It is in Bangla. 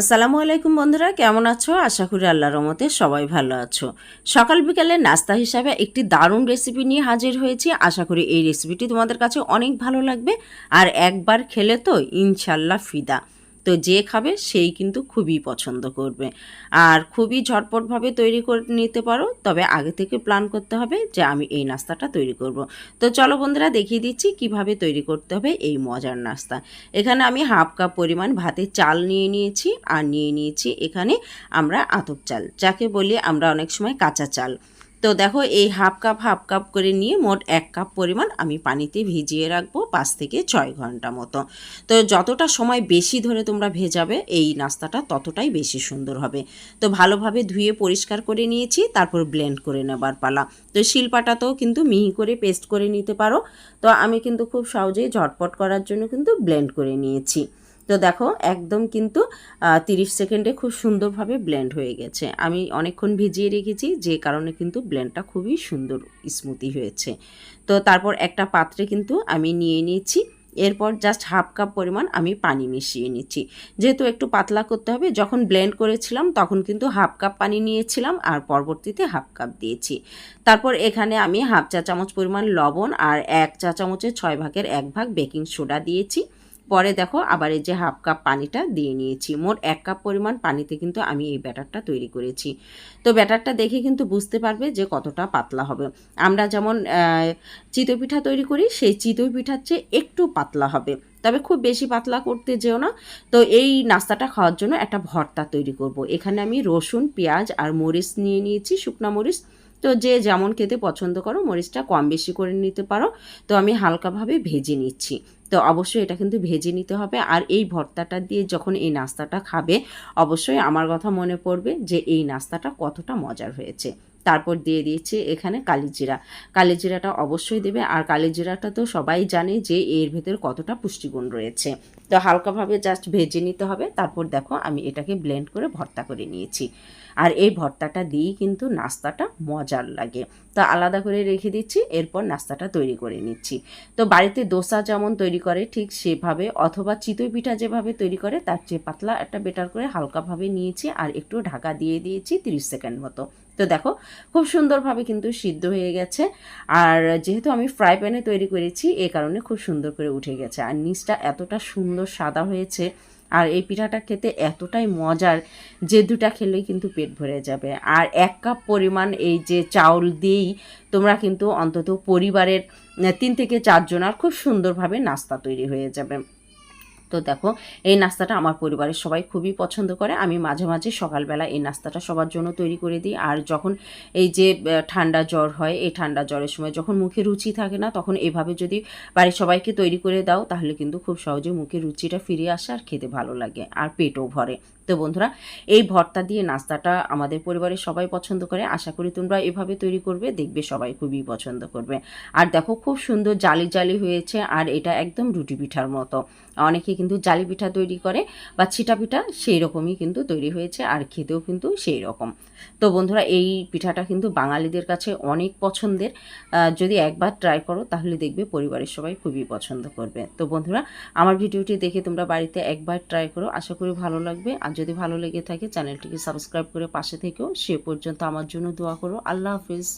আসসালামু আলাইকুম বন্ধুরা, কেমন আছো? আশা করি আল্লাহ রহমতে সবাই ভালো আছো। সকাল বিকালে নাস্তা হিসাবে একটি দারুণ রেসিপি নিয়ে হাজির হয়েছি। আশা করি এই রেসিপিটি তোমাদের কাছে অনেক ভালো লাগবে। আর একবার খেলে তো ইনশাল্লাহ ফিদা। তো যে খাবে সেই কিন্তু খুবই পছন্দ করবে। আর খুবই ঝটপটভাবে তৈরি করে নিতে পারো, তবে আগে থেকে প্ল্যান করতে হবে যে আমি এই নাস্তাটা তৈরি করব। তো চলো বন্ধুরা, দেখিয়ে দিচ্ছি কীভাবে তৈরি করতে হবে এই মজার নাস্তা। এখানে আমি হাফ কাপ পরিমাণ ভাতের চাল নিয়ে নিয়েছি, আর নিয়ে নিয়েছি এখানে আমরা আতপ চাল, যাকে বলি আমরা অনেক সময় কাঁচা চাল। তো দেখো, এই হাফ কাপ হাফ কাপ করে নিয়ে মোট এক কাপ পরিমাণ আমি পানিতে ভিজিয়ে রাখব পাঁচ থেকে ছয় ঘণ্টা মতো। তো যতটা সময় বেশি ধরে তোমরা ভেজাবে, এই নাস্তাটা ততটাই বেশি সুন্দর হবে। তো ভালোভাবে ধুয়ে পরিষ্কার করে নিয়েছি, তারপর ব্লেন্ড করে নেবার পালা। তো শিলপাটাতেও কিন্তু মিহি করে পেস্ট করে নিতে পারো। তো আমি কিন্তু খুব সহজেই ঝটপট করার জন্য কিন্তু ব্লেন্ড করে নিয়েছি। তো দেখো, একদম কিন্তু তিরিশ সেকেন্ডে খুব সুন্দরভাবে ব্লেন্ড হয়ে গেছে। আমি অনেকক্ষণ ভিজিয়ে রেখেছি, যে কারণে কিন্তু ব্লেন্ডটা খুবই সুন্দর স্মুথি হয়েছে। তো তারপর একটা পাত্রে কিন্তু আমি নিয়ে নিয়েছি। এরপর জাস্ট হাফ কাপ পরিমাণ আমি পানি মিশিয়ে নিচ্ছি। যেহেতু একটু পাতলা করতে হবে, যখন ব্লেন্ড করেছিলাম, তখন কিন্তু হাফ কাপ পানি নিয়েছিলাম আর পরবর্তীতে হাফ কাপ দিয়েছি। তারপর এখানে আমি হাফ চা চামচ পরিমাণ লবণ আর এক চা চামচের ছয় ভাগের এক ভাগ বেকিং সোডা দিয়েছি। পরে দেখো আবার এই যে হাফ কাপ পানিটা দিয়ে নিয়েছি। মোট এক কাপ পরিমাণ পানিতে কিন্তু আমি এই ব্যাটারটা তৈরি করেছি। তো ব্যাটারটা দেখে কিন্তু বুঝতে পারবে যে কতটা পাতলা হবে। আমরা যেমন চিতই পিঠা তৈরি করি, সেই চিতই পিঠার চেয়ে একটু পাতলা হবে। তবে খুব বেশি পাতলা করতে যেও না। তো এই নাস্তাটা খাওয়ার জন্য একটা ভর্তা তৈরি করব। এখানে আমি রসুন, পেঁয়াজ আর মরিচ নিয়ে নিয়েছি, শুকনা মরিচ। তো যে যেমন খেতে পছন্দ করো, মরিচটা কম বেশি করে নিতে পারো। তো আমি হালকাভাবে ভেজে নিচ্ছি। তো অবশ্যই এটা কিন্তু ভেজে নিতে হবে। আর এই ভর্তাটা দিয়ে যখন এই নাস্তাটা খাবে, অবশ্যই আমার কথা মনে পড়বে যে এই নাস্তাটা কতটা মজার হয়েছে। তারপর দিয়ে দিয়েছি এখানে কালিজিরা কালিজিরাটা অবশ্যই দেবে। আর কালিজিরাটা তো সবাই জানে যে এর ভেতর কতটা পুষ্টিগুণ রয়েছে। তো হালকাভাবে জাস্ট ভেজে নিতে হবে। তারপর দেখো আমি এটাকে ব্লেন্ড করে ভর্তা করে নিয়েছি। আর এই ভর্তাটা দিয়েই কিন্তু নাস্তাটা মজার লাগে। তো আলাদা করে রেখে দিচ্ছি। এরপর নাস্তাটা তৈরি করে নিচ্ছি। তো বাড়িতে দোসা যেমন তৈরি করে ঠিক সেভাবে, অথবা চিতই পিঠা যেভাবে তৈরি করে, তার চেয়ে পাতলা একটা বেটার করে হালকাভাবে নিয়েছি আর একটু ঢাকা দিয়ে দিয়েছি তিরিশ সেকেন্ড মতো। তো দেখো, খুব সুন্দরভাবে কিন্তু সিদ্ধ হয়ে গেছে। আর যেহেতু আমি ফ্রাই প্যানে তৈরি করেছি, এ কারণে খুব সুন্দর করে উঠে গেছে। আর নিচটা এতটা সুন্দর সাদা হয়েছে আর এই পিঠাটা খেতে এতটাই মজার যে দুটা খেলেই কিন্তু পেট ভরে যাবে। আর এক কাপ পরিমাণ এই যে চাউল দিয়েই তোমরা কিন্তু অন্তত পরিবারের তিন থেকে চারজনার খুব সুন্দরভাবে নাস্তা তৈরি হয়ে যাবে। তো দেখো, এই নাস্তাটা আমার পরিবারের সবাই খুবই পছন্দ করে। আমি মাঝে মাঝে সকালবেলা এই নাস্তাটা সবার জন্য তৈরি করে দিই। আর যখন এই যে ঠান্ডা জ্বর হয়, এই ঠান্ডা জ্বরের সময় যখন মুখে রুচি থাকে না, তখন এভাবে যদি বাড়ির সবাইকে তৈরি করে দাও, তাহলে কিন্তু খুব সহজে মুখে রুচিটা ফিরে আসে আর খেতে ভালো লাগে আর পেটও ভরে। তো বন্ধুরা, এই ভর্তা দিয়ে নাস্তাটা আমাদের পরিবারের সবাই পছন্দ করে। আশা করি তোমরা এভাবে তৈরি করবে, দেখবে সবাই খুবই পছন্দ করবে। আর দেখো, খুব সুন্দর জালি জালি হয়েছে, আর এটা একদম রুটি পিঠার মতো। অনেকে কিন্তু জালি পিঠা তৈরি করে বা ছিটা পিঠা সেই রকমই কিন্তু তৈরি হয়েছে আর খেতেও কিন্তু সেই রকম তো বন্ধুরা, এই পিঠাটা কিন্তু বাঙালিদের কাছে অনেক পছন্দের। যদি একবার ট্রাই করো তাহলে দেখবে পরিবারের সবাই খুবই পছন্দ করবে। তো বন্ধুরা, আমার ভিডিওটি দেখে তোমরা বাড়িতে একবার ট্রাই করো। আশা করি ভালো লাগবে। আর যদি ভালো লেগে থাকে, চ্যানেলটিকে সাবস্ক্রাইব করে পাশে থেকেও সে পর্যন্ত আমার জন্য দোয়া করো। আল্লাহ হাফিজ।